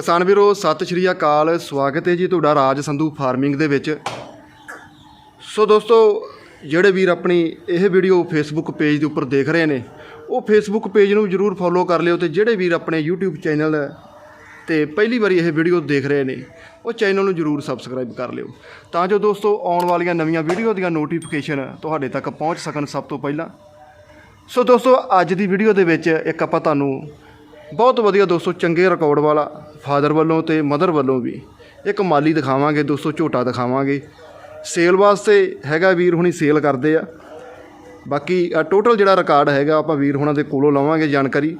ਕਿਸਾਨ ਵੀਰੋ, ਸਤਿ ਸ਼੍ਰੀ ਅਕਾਲ। ਸਵਾਗਤ ਹੈ ਜੀ ਤੁਹਾਡਾ ਰਾਜ ਸੰਧੂ ਫਾਰਮਿੰਗ ਦੇ ਵਿੱਚ। ਸੋ ਦੋਸਤੋ, ਜਿਹੜੇ ਵੀਰ ਆਪਣੀ ਇਹ ਵੀਡੀਓ ਫੇਸਬੁੱਕ ਪੇਜ ਦੇ ਉੱਪਰ ਦੇਖ ਰਹੇ ਨੇ, ਉਹ ਫੇਸਬੁੱਕ ਪੇਜ ਨੂੰ ਜਰੂਰ ਫੋਲੋ ਕਰ ਲਿਓ ਤੇ ਜਿਹੜੇ ਵੀਰ ਆਪਣੇ YouTube ਚੈਨਲ ਤੇ ਪਹਿਲੀ ਵਾਰੀ ਇਹ ਵੀਡੀਓ ਦੇਖ ਰਹੇ ਨੇ, ਉਹ ਚੈਨਲ ਨੂੰ ਜਰੂਰ ਸਬਸਕ੍ਰਾਈਬ ਕਰ ਲਿਓ। ਤਾਂ ਜੋ ਦੋਸਤੋ, ਆਉਣ ਵਾਲੀਆਂ ਨਵੀਆਂ ਵੀਡੀਓ ਦੀਆਂ ਨੋਟੀਫਿਕੇਸ਼ਨ ਤੁਹਾਡੇ ਤੱਕ ਪਹੁੰਚ ਸਕਣ ਸਭ ਤੋਂ ਪਹਿਲਾਂ। ਸੋ ਦੋਸਤੋ, ਅੱਜ ਦੀ ਵੀਡੀਓ ਦੇ ਵਿੱਚ ਇੱਕ ਆਪਾਂ ਤੁਹਾਨੂੰ ਬਹੁਤ ਵਧੀਆ ਦੋਸਤੋ, ਚੰਗੇ ਰਿਕਾਰਡ ਵਾਲਾ ਫਾਦਰ ਵੱਲੋਂ ਤੇ ਮਦਰ ਵੱਲੋਂ ਵੀ। ਇੱਕ ਮਾਲੀ ਦਿਖਾਵਾਂਗੇ ਦੋਸਤੋ, ਝੋਟਾ ਦਿਖਾਵਾਂਗੇ। ਸੇਲ ਵਾਸਤੇ ਹੈਗਾ ਵੀਰ ਹੁਣੀ ਸੇਲ ਕਰਦੇ ਆ। ਬਾਕੀ ਟੋਟਲ ਜਿਹੜਾ ਰਿਕਾਰਡ ਹੈਗਾ, ਆਪਾਂ ਵੀਰ ਹੁਣਾਂ ਦੇ ਕੋਲੋਂ ਲਵਾਂਗੇ ਜਾਣਕਾਰੀ।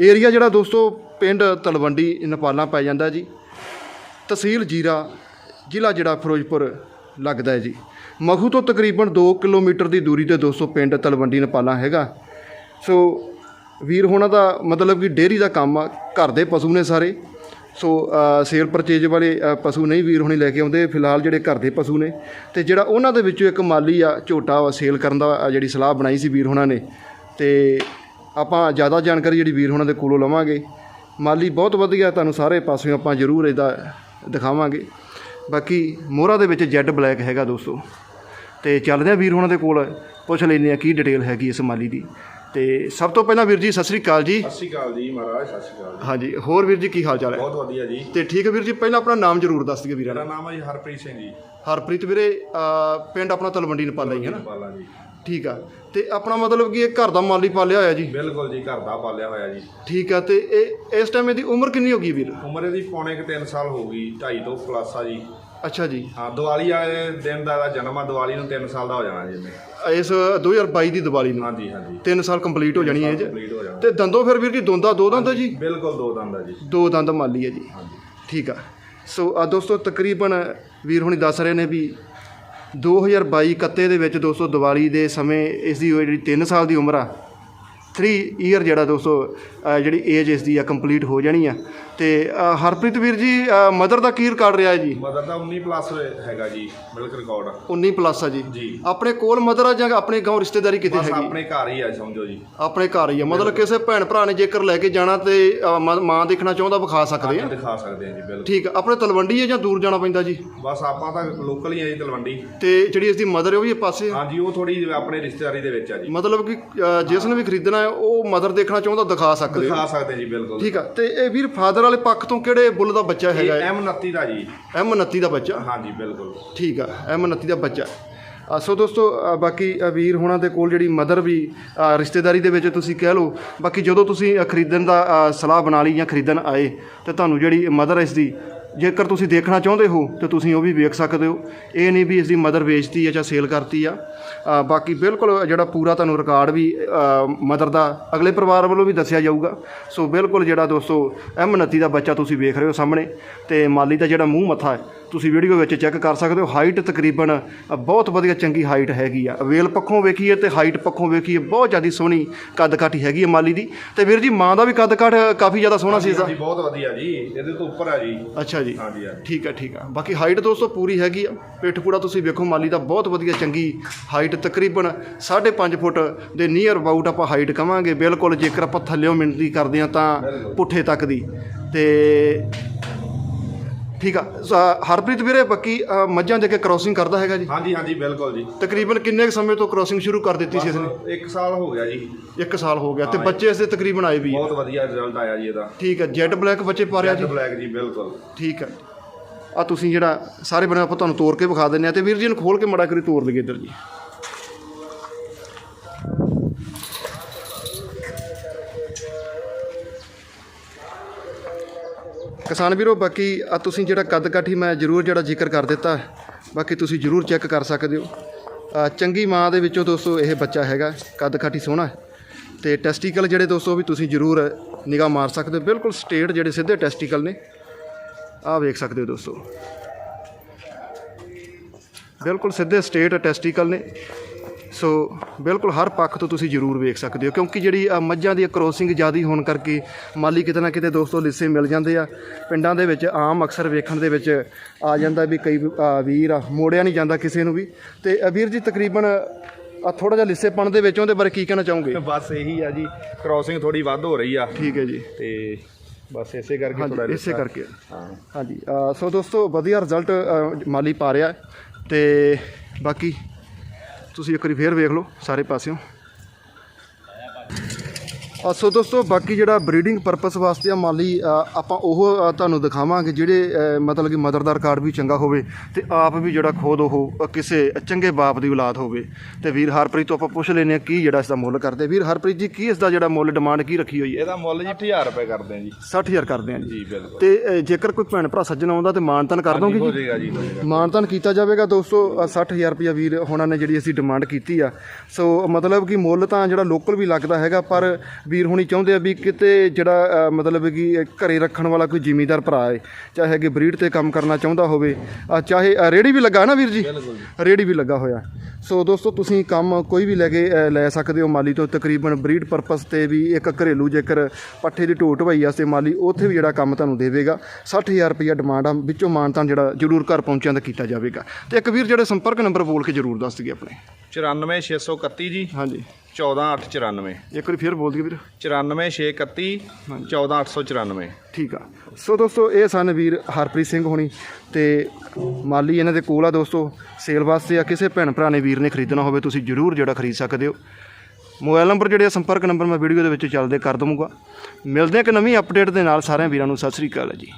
ਏਰੀਆ ਜਿਹੜਾ ਦੋਸਤੋ, ਪਿੰਡ ਤਲਵੰਡੀ, ਨੇਪਾਲਾਂ ਪੈ ਜਾਂਦਾ ਜੀ। ਤਹਿਸੀਲ ਜੀਰਾ, ਜ਼ਿਲ੍ਹਾ ਜਿਹੜਾ ਫਿਰੋਜ਼ਪੁਰ ਲੱਗਦਾ ਹੈ ਜੀ। ਮਖੂ ਤੋਂ ਤਕਰੀਬਨ 2 ਕਿਲੋਮੀਟਰ ਦੀ ਦੂਰੀ ਤੇ ਦੋਸਤੋ, ਪਿੰਡ ਤਲਵੰਡੀ, ਨੇਪਾਲਾਂ ਹੈਗਾ। ਸੋ ਵੀਰ, ਹੋਣਾ ਦਾ ਮਤਲਬ ਕਿ ਡੇਅਰੀ ਦਾ ਕੰਮ ਆ, ਘਰ ਦੇ ਪਸ਼ੂ ਨੇ ਸਾਰੇ। ਸੋ ਸੇਲ ਪਰਚੇਜ ਵਾਲੇ ਪਸ਼ੂ ਨਹੀਂ ਵੀਰ ਹੋਣੀ ਲੈ ਕੇ ਆਉਂਦੇ, ਫਿਲਹਾਲ ਜਿਹੜੇ ਘਰ ਦੇ ਪਸ਼ੂ ਨੇ। ਤੇ ਜਿਹੜਾ ਉਹਨਾਂ ਦੇ ਵਿੱਚੋਂ ਇੱਕ ਮਾਲੀ ਆ, ਝੋਟਾ ਵਾ ਸੇਲ ਕਰਨ ਦਾ ਜਿਹੜੀ ਸਲਾਹ ਬਣਾਈ ਸੀ ਵੀਰ ਹੁਣਾਂ ਨੇ। ਤੇ ਆਪਾਂ ਜ਼ਿਆਦਾ ਜਾਣਕਾਰੀ ਜਿਹੜੀ ਵੀਰ ਹੋਣਾ ਦੇ ਕੋਲੋਂ ਲਵਾਂਗੇ। ਮਾਲੀ ਬਹੁਤ ਵਧੀਆ, ਤੁਹਾਨੂੰ ਸਾਰੇ ਪਾਸਿਓਂ ਆਪਾਂ ਜ਼ਰੂਰ ਇਹਦਾ ਦਿਖਾਵਾਂਗੇ। ਬਾਕੀ ਮੋਹਰਾ ਦੇ ਵਿੱਚ ਜੈਡ ਬਲੈਕ ਹੈਗਾ ਦੋਸਤੋ। ਤੇ ਚੱਲਦੇ ਆ ਵੀਰ ਹੁਣਾਂ ਦੇ ਕੋਲ, ਪੁੱਛ ਲੈਂਦੇ ਆ ਕੀ ਡਿਟੇਲ ਹੈਗੀ ਇਸ ਮਾਲੀ ਦੀ। ਤੇ ਸਭ ਤੋਂ ਪਹਿਲਾਂ ਵੀਰ ਜੀ ਸਤਿ ਸ੍ਰੀ ਅਕਾਲ ਜੀ। ਸਤਿ ਸ਼੍ਰੀ ਅਕਾਲ ਜੀ ਮਹਾਰਾਜ ਸਤਿ ਸ਼੍ਰੀ ਅਕਾਲ ਜੀ। ਹਾਂਜੀ ਹੋਰ ਵੀਰ ਜੀ ਕੀ ਹਾਲ ਚਾਲ ਹੈ? ਬਹੁਤ ਵਧੀਆ ਜੀ। ਤੇ ਠੀਕ ਹੈ ਵੀਰ ਜੀ ਪਹਿਲਾਂ ਆਪਣਾ ਨਾਮ ਜ਼ਰੂਰ ਦੱਸ ਦਿਓ ਵੀਰਾਂ ਮੇਰਾ ਨਾਮ ਹੈ ਜੀ ਹਰਪ੍ਰੀਤ ਸਿੰਘ ਜੀ। ਹਰਪ੍ਰੀਤ ਵੀਰੇ ਅਹ, ਪਿੰਡ ਆਪਣਾ ਤਲਵੰਡੀ ਨੇਪਾਲਾ ਹੀ ਹੈ ਨਾ? ਪਾਲਾ ਜੀ। ਠੀਕ ਆ। ਤੇ ਆਪਣਾ ਮਤਲਬ ਕਿ ਇਹ ਘਰ ਦਾ ਮਾਲੀ ਪਾਲਿਆ ਹੋਇਆ ਜੀ? ਬਿਲਕੁਲ ਜੀ ਘਰ ਦਾ ਪਾਲਿਆ ਹੋਇਆ ਜੀ। ਠੀਕ ਆ ਤੇ ਇਹ ਇਸ ਟਾਈਮ ਇਹਦੀ ਉਮਰ ਕਿੰਨੀ ਹੋ ਗਈ ਵੀਰ? ਉਮਰ ਇਹਦੀ ਪੌਣੇ ਕੁ 3 ਸਾਲ ਹੋ ਗਈ 2.5 ਤੋਂ ਪਲੱਸ ਆ ਜੀ। ਅੱਛਾ ਜੀ। ਹਾਂ ਦੀਵਾਲੀ ਵਾਲੇ ਦਿਨ ਦਾ ਇਹਦਾ ਜਨਮ ਆ ਦੀਵਾਲੀ ਨੂੰ 3 ਸਾਲ ਦਾ ਹੋ ਜਾਣਾ ਜੀ ਇਹਨੇ। ਇਸ 2022 ਦੀ ਦੀਵਾਲੀ ਨੂੰ? ਹਾਂਜੀ ਹਾਂਜੀ। 3 ਸਾਲ ਕੰਪਲੀਟ ਹੋ ਜਾਣੀ ਹੈ ਜੀ। ਕੰਪਲੀਟ ਹੋ ਜਾਣਾ। ਤੇ ਦੰਦੋਂ ਫਿਰ ਵੀਰ ਜੀ ਦੋਂਦਾ ਦੋ ਦੰਦ ਆ ਜੀ? ਬਿਲਕੁਲ ਦੋ ਦੰਦ ਆ ਜੀ। ਦੋ ਦੰਦ ਮਾਲੀ ਹੈ ਜੀ। ਠੀਕ ਆ। ਸੋ ਆ ਦੋਸਤੋ ਤਕਰੀਬਨ ਵੀਰ ਹੁਣੀ ਦੱਸ ਰਹੇ ਨੇ ਵੀ 2022 ਕੱਤੇ ਦੇ ਵਿੱਚ ਦੋਸਤੋ ਦੀਵਾਲੀ ਦੇ ਸਮੇਂ ਇਸ ਦੀ ਜਿਹੜੀ 3 ਸਾਲ ਦੀ ਉਮਰ ਆ 3 ਈਅਰ ਜਿਹੜਾ ਦੋਸਤੋ ਜਿਹੜੀ ਏਜ ਇਸ ਦੀ ਆ ਕੰਪਲੀਟ ਹੋ ਜਾਣੀ ਆ। ਤੇ ਹਰਪ੍ਰੀਤ ਵੀਰ ਜੀ ਮਦਰ ਦਾ ਕੀ ਰਿਕਾਰਡ ਰਿਹਾ ਜੀ? ਮਦਰ ਦਾ 19 ਪਲੱਸ ਹੈਗਾ ਜੀ ਮਿਲਕ ਰਿਕਾਰਡ 19 ਪਲੱਸ ਆ ਜੀ। ਆਪਣੇ ਕੋਲ ਮਦਰ ਆ ਜਾਂ ਆਪਣੇ ਗਾਉਂ ਰਿਸ਼ਤੇਦਾਰੀ ਕਿਤੇ ਬਸ ਹੈਗੀ? ਆਪਣੇ ਘਰ ਹੀ ਆ ਸਮਝੋ ਜੀ। ਆਪਣੇ ਘਰ ਹੀ ਆ। ਮਤਲਬ ਕਿਸੇ ਭੈਣ ਭਰਾ ਨੇ ਜੇਕਰ ਲੈ ਕੇ ਜਾਣਾ ਤੇ ਮ- ਦੇਖਣਾ ਚਾਹੁੰਦਾ ਵਿਖਾ ਸਕਦੇ ਆ? ਦਿਖਾ ਸਕਦੇ ਆ ਜੀ ਬਿਲਕੁਲ। ਠੀਕ ਆ। ਆਪਣੇ ਤਲਵੰਡੀ ਹੈ ਜਾਂ ਦੂਰ ਜਾਣਾ ਪੈਂਦਾ ਜੀ? ਬਸ ਆਪਾਂ ਤਾਂ ਲੋਕਲ ਹੀ ਆ ਜੀ ਤਲਵੰਡੀ। ਤੇ ਜਿਹੜੀ ਇਸ ਦੀ ਮਦਰ ਉਹ ਵੀ ਪਾਸੇ ਆ। ਹਾਂਜੀ ਉਹ ਥੋੜੀ ਆਪਣੇ ਰਿਸ਼ਤੇਦਾਰੀ ਦੇ ਵਿੱਚ ਆ ਜੀ। ਮਤਲਬ ਕਿ ਜਿਸ ਨੇ ਵੀ ਖਰੀਦਣਾ ਹੈ ਉਹ ਮਦਰ ਦੇਖਣਾ ਚਾਹੁੰਦਾ ਦਿਖਾ ਸਕਦੇ ਹੋ। ਦਿਖਾ ਸਕਦੇ ਜੀ ਬਿਲਕੁਲ। ਠੀਕ ਆ ਤੇ ਇਹ ਵੀਰ ਫਾਦਰ ਵਾਲੇ ਪੱਖ ਤੋਂ ਕਿਹੜੇ ਬੁੱਲ ਦਾ ਬੱਚਾ ਹੈਗਾ ਇਹ? M29 ਦਾ ਜੀ। ਐਮ 29 ਦਾ ਬੱਚਾ? ਹਾਂਜੀ ਬਿਲਕੁਲ। ਠੀਕ ਆ ਐਮ 29 ਦਾ ਬੱਚਾ। ਆ, ਸੋ ਦੋਸਤੋ ਅ, ਬਾਕੀ ਅ, ਵੀਰ ਹੋਣਾ ਦੇ ਕੋਲ ਜਿਹੜੀ ਮਦਰ ਵੀ ਅ, ਰਿਸ਼ਤੇਦਾਰੀ ਦੇ ਵਿੱਚ ਤੁਸੀਂ ਕਹਿ ਲਓ ਬਾਕੀ ਜਦੋਂ ਤੁਸੀਂ ਅ, ਖਰੀਦਣ ਦਾ ਅ, ਸਲਾਹ ਬਣਾ ਲਈ ਜਾਂ ਖਰੀਦਣ ਆਏ ਤੇ ਤੁਹਾਨੂੰ ਜਿਹੜੀ ਮਦਰ ਇਸ ਦੀ ਜੇਕਰ ਤੁਸੀਂ ਦੇਖਣਾ ਚਾਹੁੰਦੇ ਹੋ ਤੇ ਤੁਸੀਂ ਉਹ ਵੀ ਵੇਖ ਸਕਦੇ ਹੋ। ਇਹ ਨਹੀਂ ਵੀ ਇਸ ਦੀ ਮਦਰ ਵੇਚਤੀ ਹੈ ਜਾਂ ਸੇਲ ਕਰਤੀ ਆ। ਬਾਕੀ ਬਿਲਕੁਲ ਜਿਹੜਾ ਪੂਰਾ ਤੁਹਾਨੂੰ ਰਿਕਾਰਡ ਵੀ ਮਦਰ ਦਾ ਅਗਲੇ ਪਰਿਵਾਰ ਵੱਲੋਂ ਵੀ ਦੱਸਿਆ ਜਾਊਗਾ। ਸੋ ਬਿਲਕੁਲ ਜਿਹੜਾ ਦੋਸਤੋ ਐਮ 29 ਦਾ ਬੱਚਾ ਤੁਸੀਂ ਵੇਖ ਰਹੇ ਹੋ ਸਾਹਮਣੇ। ਤੇ ਮਾਲੀ ਦਾ ਜਿਹੜਾ ਮੂੰਹ ਮੱਥਾ ਹੈ ਤੁਸੀਂ ਵੀਡੀਓ ਵਿੱਚ ਚੈੱਕ ਕਰ ਸਕਦੇ ਹੋ। ਹਾਈਟ ਤਕਰੀਬਨ ਬਹੁਤ ਵਧੀਆ ਚੰਗੀ ਹਾਈਟ ਹੈਗੀ ਆ। ਵੇਲ ਪੱਖੋਂ ਵੇਖੀਏ ਤੇ ਹਾਈਟ ਪੱਖੋਂ ਵੇਖੀਏ ਬਹੁਤ ਜ਼ਿਆਦਾ ਸੋਹਣੀ ਕੱਦ ਕਾਠੀ ਹੈਗੀ ਹੈ ਮਾਲੀ ਦੀ। ਤੇ ਵੀਰ ਜੀ ਮਾਂ ਦਾ ਵੀ ਕੱਦ ਕਾਠ ਕਾਫੀ ਜ਼ਿਆਦਾ ਸੋਹਣਾ ਸੀ ਇਸਦਾ ਜੀ ਬਹੁਤ ਵਧੀਆ ਜੀ। ਇਹਦੇ ਤੋਂ ਉੱਪਰ ਆ ਜੀ। ਅੱਛਾ ਜੀ। ਹਾਂਜੀ। ਹਾਂਜੀ ਠੀਕ ਆ ਠੀਕ ਆ। ਬਾਕੀ ਹਾਈਟ ਦੋਸਤੋ ਪੂਰੀ ਹੈਗੀ ਆ। ਪਿੱਠ ਪੂੜਾ ਤੁਸੀਂ ਵੇਖੋ ਮਾਲੀ ਦਾ ਬਹੁਤ ਵਧੀਆ ਚੰਗੀ ਹਾਈਟ ਤਕਰੀਬਨ 5.5 ਫੁੱਟ ਦੇ ਨੀਅਰ ਅਬਾਊਟ ਆਪਾਂ ਹਾਈਟ ਕਵਾਂਗੇ। ਬਿਲਕੁਲ ਜੇਕਰ ਆਪਾਂ ਥੱਲਿਓਂ ਮਿੰਟ ਕਰਦੇ ਆ ਤਾਂ ਪੁੱਠੇ ਤੱਕ ਦੀ। ਤੇ ਠੀਕ ਆ। ਸ- ਹਰਪ੍ਰੀਤ ਵੀਰੇ ਬਾਕੀ ਅ, ਮੱਝਾਂ ਦੇ ਕੇ ਕ੍ਰੋਸਿੰਗ ਕਰਦਾ ਹੈਗਾ ਜੀ? ਹਾਂਜੀ ਹਾਂਜੀ ਬਿਲਕੁਲ ਜੀ। ਤਕਰੀਬਨ ਕਿੰਨੇ ਕੁ ਸਮੇਂ ਤੋਂ ਕ੍ਰੋਸਿੰਗ ਸ਼ੁਰੂ ਕਰ ਦਿੱਤੀ ਸੀ ਇਸਨੇ? ਇੱਕ ਸਾਲ ਹੋ ਗਿਆ ਜੀ। ਇੱਕ ਸਾਲ ਹੋ ਗਿਆ ਤੇ ਬੱਚੇ ਇਸਦੇ ਤਕਰੀਬਨ ਆਏ ਵੀ ਆ। ਬਹੁਤ ਵਧੀਆ ਰਿਜ਼ਲਟ ਆਇਆ ਜੀ ਇਹਦਾ। ਠੀਕ ਹੈ ਜੈਡ ਬਲੈਕ ਬੱਚੇ ਪਾ ਰਿਆ ਜੀ? ਬਲੈਕ ਜੀ ਬਿਲਕੁਲ। ਠੀਕ ਹੈ ਆ ਤੁਸੀਂ ਜਿਹੜਾ ਸਾਰੇ ਬਣੇ ਆਪਾਂ ਤੁਹਾਨੂੰ ਤੋੜ ਕੇ ਵਿਖਾ ਦਿੰਨੇ ਆ ਤੇ ਵੀਰ ਜੀ ਨੂੰ ਖੋਲ ਕੇ ਮੜਾ ਕਰੀ ਤੋੜ ਲਈਏ ਇੱਧਰ ਜੀ। ਕਿਸਾਨ ਵੀਰੋ, ਬਾਕੀ ਆ ਤੁਸੀਂ ਜਿਹੜਾ ਕੱਦ ਕਾਠੀ ਮੈਂ ਜ਼ਰੂਰ ਜਿਹੜਾ ਜ਼ਿਕਰ ਕਰ ਦਿੱਤਾ, ਬਾਕੀ ਤੁਸੀਂ ਜ਼ਰੂਰ ਚੈੱਕ ਕਰ ਸਕਦੇ ਹੋ। ਚੰਗੀ ਮਾਂ ਦੇ ਵਿੱਚੋਂ ਦੋਸਤੋ ਇਹ ਬੱਚਾ ਹੈਗਾ ਕੱਦ ਕਾਠੀ ਸੋਹਣਾ। ਹੈ ਤੇ ਟੈਸਟੀਕਲ ਜਿਹੜੇ ਦੋਸਤੋ ਵੀ ਤੁਸੀਂ ਜ਼ਰੂਰ ਨਿਗਾਹ ਮਾਰ ਸਕਦੇ ਹੋ। ਬਿਲਕੁਲ ਸਟੇਟ ਜਿਹੜੇ ਸਿੱਧੇ ਟੈਸਟੀਕਲ ਨੇ। ਆਹ ਵੇਖ ਸਕਦੇ ਹੋ ਦੋਸਤੋ। ਬਿਲਕੁਲ ਸਿੱਧੇ ਸਟੇਟ ਟੈਸਟੀਕਲ ਨੇ। ਸੋ ਬਿਲਕੁਲ ਹਰ ਪੱਖ ਤੋਂ ਤੁਸੀਂ ਜ਼ਰੂਰ ਵੇਖ ਸਕਦੇ ਹੋ ਕਿਉਂਕਿ ਜਿਹੜੀ ਮੱਝਾਂ ਦੀ ਕ੍ਰੋਸਿੰਗ ਜ਼ਿਆਦੀ ਹੋਣ ਕਰਕੇ ਮਾਲੀ ਕਿਤੇ ਨਾ ਕਿਤੇ ਦੋਸਤੋ ਲਿੱਸੇ ਮਿਲ ਜਾਂਦੇ ਆ। ਪਿੰਡਾਂ ਦੇ ਵਿੱਚ ਆਮ ਅਕਸਰ ਵੇਖਣ ਦੇ ਵਿੱਚ ਆ ਜਾਂਦਾ ਵੀ ਕਈ ਵੀਰ ਆ ਮੋੜਿਆ ਨਹੀਂ ਜਾਂਦਾ ਕਿਸੇ ਨੂੰ ਵੀ। ਤੇ ਵੀਰ ਜੀ ਤਕਰੀਬਨ ਆ ਥੋੜਾ ਜਿਹਾ ਲਿੱਸੇਪਣ ਦੇ ਵਿੱਚ ਉਹਦੇ ਬਾਰੇ ਕੀ ਕਹਿਣਾ ਚਾਹੋਗੇ? ਬਸ ਇਹੀ ਆ ਜੀ ਕ੍ਰਾਸਿੰਗ ਥੋੜੀ ਵੱਧ ਹੋ ਰਹੀ ਆ। ਠੀਕ ਹੈ ਜੀ। ਤੇ ਬਸ ਇਸੇ ਕਰਕੇ ਥੋੜਾ ਇਸੇ ਕਰਕੇ। ਹਾਂ। ਹਾਂਜੀ ਸੋ ਦੋਸਤੋ ਵਧੀਆ ਰਿਜ਼ਲਟ ਮਾਲੀ ਪਾ ਰਿਹਾ। ਤੇ ਬਾਕੀ ਤੁਸੀਂ ਇੱਕ ਵਾਰੀ ਫੇਰ ਵੇਖ ਲਓ ਸਾਰੇ ਪਾਸਿਓਂ। ਅ, ਸੋ ਦੋਸਤੋ ਬਾਕੀ ਜਿਹੜਾ ਬਰੀਡਿੰਗ ਪਰਪਸ ਵਾਸਤੇ ਆ ਮਾਲੀ ਅ, ਆਪਾਂ ਉਹ ਅ, ਤੁਹਾਨੂੰ ਦਿਖਾਵਾਂਗੇ ਜਿਹੜੇ ਅ, ਮਤਲਬ ਕਿ ਮਦਰ ਦਾ ਰਿਕਾਰਡ ਵੀ ਚੰਗਾ ਹੋਵੇ ਤੇ ਆਪ ਵੀ ਜਿਹੜਾ ਖੁਦ ਉਹ ਅ, ਕਿਸੇ ਚੰਗੇ ਬਾਪ ਦੀ ਔਲਾਦ ਹੋਵੇ। ਤੇ ਵੀਰ ਹਰਪ੍ਰੀਤ ਤੋਂ ਆਪਾਂ ਪੁੱਛ ਲੈਨੇ ਆ ਕੀ ਜਿਹੜਾ ਇਸ ਦਾ ਮੁੱਲ ਕਰਦੇ ਵੀਰ ਹਰਪ੍ਰੀਤ ਜੀ ਕੀ ਇਸ ਦਾ ਜਿਹੜਾ ਮੁੱਲ ਡਿਮਾਂਡ ਕੀ ਰੱਖੀ ਹੋਈ ਹੈ? ਇਹਦਾ ਮੁੱਲ ਜੀ 1000 ਰੁਪਏ ਕਰਦੇ ਆ ਜੀ। 60000 ਕਰਦੇ ਆ ਜੀ। ਜੀ ਬਿਲਕੁਲ। ਤੇ ਅ, ਜੇਕਰ ਕੋਈ ਭੈਣ ਭਰਾ ਸੱਜਣ ਆਉਂਦਾ ਤੇ ਮਾਨਤਨ ਕਰ ਦੋਗੇ ਹੋ ਜੀ? ਜਾਏਗਾ ਜੀ ਹੋ ਜਾਏਗਾ। ਮਾਨਤਨ ਕੀਤਾ ਜਾਵੇਗਾ ਦੋਸਤੋ ਅ, 60000 ਰੁਪਇਆ ਵੀਰ ਹੋਣਾ ਨੇ ਜਿਹੜੀ ਅਸੀਂ ਡਿਮਾਂਡ ਕੀਤੀ ਆ। ਸੋ ਮਤਲਬ ਕਿ ਮੁੱਲ ਤਾਂ ਜਿਹੜਾ ਲੋਕਲ ਵੀ ਲੱਗਦਾ ਹੈਗਾ ਪਰ ਵੀਰ ਹੁਣੀ ਚਾਹੁੰਦੇ ਆ ਵੀ ਕਿਤੇ ਜਿਹੜਾ ਅ, ਮਤਲਬ ਕਿ ਘਰੇ ਰੱਖਣ ਵਾਲਾ ਕੋਈ ਜ਼ਿਮੀਂਦਾਰ ਭਰਾ ਹੈ ਚਾਹੇ ਕਿ ਬਰੀਡ ਤੇ ਕੰਮ ਕਰਨਾ ਚਾਹੁੰਦਾ ਹੋਵੇ ਅ, ਚਾਹੇ ਅ, ਰੇਹੜੀ ਵੀ ਲੱਗਾ ਨਾ ਵੀਰ ਜੀ? ਰੇਹੜੀ ਵੀ ਲੱਗਾ ਹੋਇਆ। ਸੋ ਦੋਸਤੋ ਤੁਸੀਂ ਕੰਮ ਕੋਈ ਵੀ ਲੈ ਕੇ ਅ, ਲੈ ਸਕਦੇ ਹੋ ਮਾਲੀ ਤੋਂ ਤਕਰੀਬਨ ਬਰੀਡ ਪਰਪਸ ਤੇ ਵੀ ਇੱਕ ਘਰੇਲੂ ਜੇਕਰ ਪੱਠੇ ਦੀ ਢੋਟ ਢਵਾਈ ਵਾਸਤੇ ਮਾਲੀ ਉੱਥੇ ਵੀ ਜਿਹੜਾ ਕੰਮ ਤੁਹਾਨੂੰ ਦੇਵੇਗਾ। 60000 ਰੁਪਇਆ ਡਿਮਾਂਡ ਆ ਵਿੱਚੋਂ ਮਾਨਤਾਨ ਜਿਹੜਾ ਜ਼ਰੂਰ ਘਰ ਪਹੁੰਚਣ ਦਾ ਕੀਤਾ ਜਾਵੇਗਾ। ਤੇ ਇੱਕ ਵੀਰ ਜਿਹੜੇ ਸੰਪਰਕ ਨੰਬਰ ਬੋਲ ਕੇ ਜ਼ਰੂਰ ਦੱਸ ਦਈਏ ਆਪਣੇ। 94631 ਜੀ। ਹਾਂਜੀ। 14894 ਇੱਕ ਵਾਰੀ ਫੇਰ ਬੋਲ ਦਈਏ ਵੀਰ। 94631 14894 ਠੀਕ ਆ। ਸੋ ਦੋਸਤੋ ਇਹ ਸਨ ਵੀਰ ਹਰਪ੍ਰੀਤ ਸਿੰਘ ਹੋਣੀ ਤੇ ਮਾਲੀ ਇਹਨਾਂ ਦੇ ਕੋਲ ਆ ਦੋਸਤੋ ਸੇਲ ਵਾਸਤੇ ਆ। ਕਿਸੇ ਭੈਣ ਭਰਾ ਨੇ ਵੀਰ ਨੇ ਖਰੀਦਣਾ ਹੋਵੇ ਤੁਸੀਂ ਜ਼ਰੂਰ ਜਿਹੜਾ ਖਰੀਦ ਸਕਦੇ ਹੋ। ਮੋਬਾਈਲ ਨੰਬਰ ਜਿਹੜੇ ਸੰਪਰਕ ਨੰਬਰ ਮੈਂ ਵੀਡੀਓ ਦੇ ਵਿੱਚ ਚੱਲਦੇ ਕਰ ਦਵਾਂਗਾ ਮਿਲਦੇ ਹਾਂ ਇੱਕ ਨਵੀਂ ਅਪਡੇਟ ਦੇ ਨਾਲ ਸਾਰਿਆਂ ਵੀਰਾਂ ਨੂੰ। ਸਤਿ ਸ੍ਰੀ ਅਕਾਲ ਜੀ।